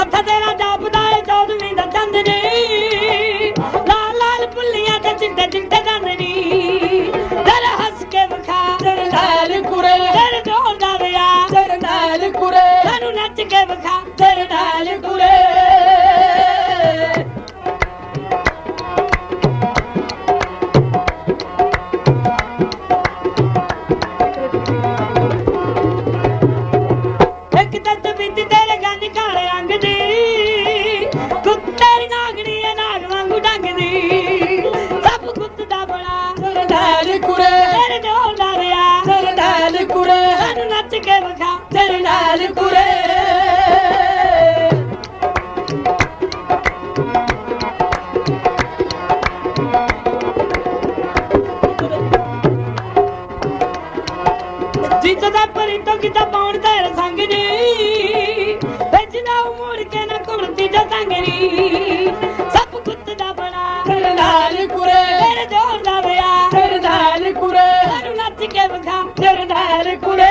কথা ਜਿੱਤ ਦਾ ਪਰਿੰਦੋ ਕਿਤਾ ਪਾਉਣ ਦਾ ਰਸੰਗ ਜੀ। ਵੇਚਦਾ ਮੋੜ ਕੇ ਨਾ ਕੁਰਤੀ ਦਾ ਸੰਗਰੀ ਸਭ ਕੁੱਤ ਦਾ ਬਣਾ ਕਰਨਾਲ ਕੁਰੇ। ਤੇਰੇ ਜੋਰ ਦਾ ਵਿਆ ਕਰਨਾਲ ਕੁਰੇ। ਸਾਨੂੰ ਨੱਚ ਕੇ ਵਖਾ। ਕਰਨਾਲ ਕੁਰੇ।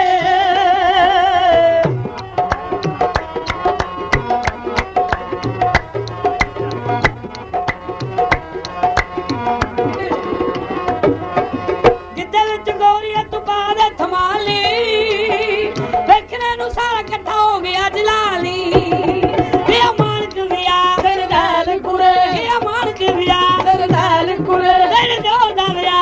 ਜਿੱਦਲ ਚੰਗੋਰੀਆ ਤੂੰ ਬਾਦ ਇਕੱਠਾ ਹੋ ਗਿਆ ਜਲਾਲੀ। ਇਹ ਮਾਲਕ ਵਿਆ। ਤੇਰੇ ਨਾਲ ਕੁੜੇ ਇਹ ਮਾਲਕ ਵਿਆ। ਤੇਰੇ ਨਾਲ ਕੁੜੇ ਤੇਰੇ ਦੋ ਦਾ ਵਿਆ।